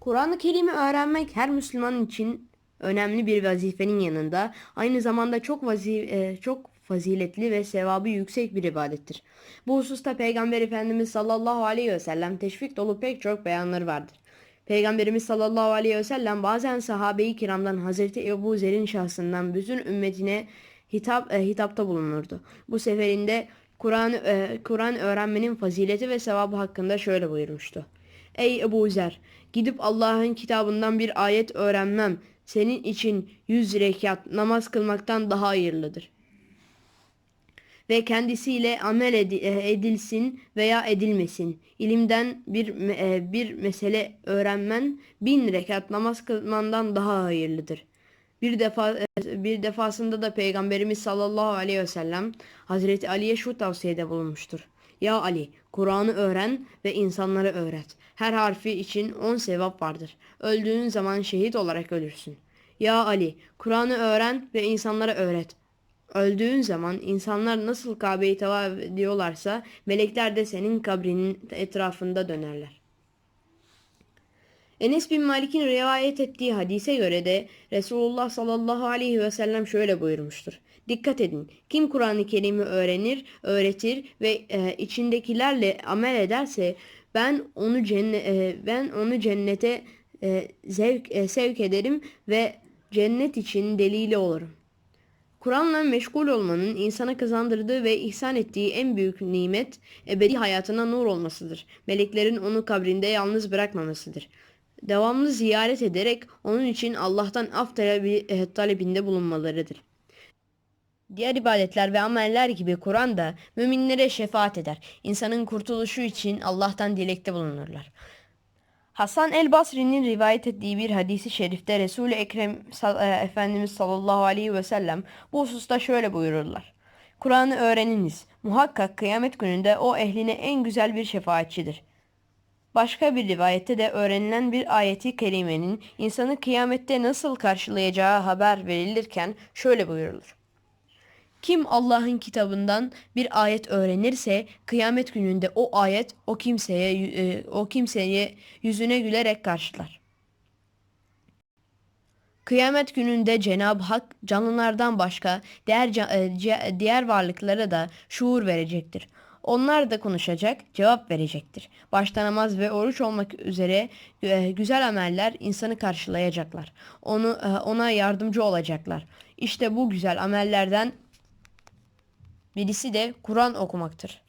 Kur'an-ı Kerim'i öğrenmek her Müslüman için önemli bir vazifenin yanında aynı zamanda çok vazi e, çok faziletli ve sevabı yüksek bir ibadettir. Bu hususta Peygamber Efendimiz sallallahu aleyhi ve sellem teşvik dolu pek çok beyanları vardır. Peygamberimiz sallallahu aleyhi ve sellem bazen sahabe-i kiramdan Hazreti Ebu Zer'in şahsından bütün ümmetine hitap e, hitapta bulunurdu. Bu seferinde Kur'an e, Kur'an öğrenmenin fazileti ve sevabı hakkında şöyle buyurmuştu. Ey Ebu Zer, gidip Allah'ın kitabından bir ayet öğrenmem senin için yüz rekat namaz kılmaktan daha hayırlıdır. Ve kendisiyle amel e, edilsin veya edilmesin. İlimden bir e, bir mesele öğrenmen bin rekat namaz kılmandan daha hayırlıdır. Bir defa e, bir defasında da Peygamberimiz sallallahu aleyhi ve sellem Hazreti Ali'ye şu tavsiyede bulunmuştur. Ya Ali, Kur'an'ı öğren ve insanlara öğret. Her harfi için on sevap vardır. Öldüğün zaman şehit olarak ölürsün. Ya Ali, Kur'an'ı öğren ve insanlara öğret. Öldüğün zaman insanlar nasıl Kabe'yi tavaf ediyorlarsa melekler de senin kabrinin etrafında dönerler. Enes bin Malik'in rivayet ettiği hadise göre de Resulullah sallallahu aleyhi ve sellem şöyle buyurmuştur. Dikkat edin. Kim Kur'an-ı Kerim'i öğrenir, öğretir ve e, içindekilerle amel ederse ben onu cennet ben onu cennete e, zevk e, sevk ederim ve cennet için delili olurum. Kur'an'la meşgul olmanın insana kazandırdığı ve ihsan ettiği en büyük nimet ebedi hayatına nur olmasıdır. Meleklerin onu kabrinde yalnız bırakmamasıdır. Devamlı ziyaret ederek onun için Allah'tan af talebi, e, talebinde bulunmalarıdır. Diğer ibadetler ve ameller gibi Kur'an da müminlere şefaat eder. İnsanın kurtuluşu için Allah'tan dilekte bulunurlar. Hasan el Basri'nin rivayet ettiği bir hadisi şerifte Resul-i Ekrem e, Efendimiz sallallahu aleyhi ve sellem bu hususta şöyle buyururlar. Kur'an'ı öğreniniz. Muhakkak kıyamet gününde o ehline en güzel bir şefaatçidir. Başka bir rivayette de öğrenilen bir ayeti kerimenin insanı kıyamette nasıl karşılayacağı haber verilirken şöyle buyurulur. Kim Allah'ın kitabından bir ayet öğrenirse kıyamet gününde o ayet o kimseye e, o kimseye yüzüne gülerek karşılar. Kıyamet gününde Cenab-ı Hak canlılardan başka diğer e, diğer varlıklara da şuur verecektir. Onlar da konuşacak, cevap verecektir. Başta namaz ve oruç olmak üzere e, güzel ameller insanı karşılayacaklar. Onu e, ona yardımcı olacaklar. İşte bu güzel amellerden Birisi de Kur'an okumaktır.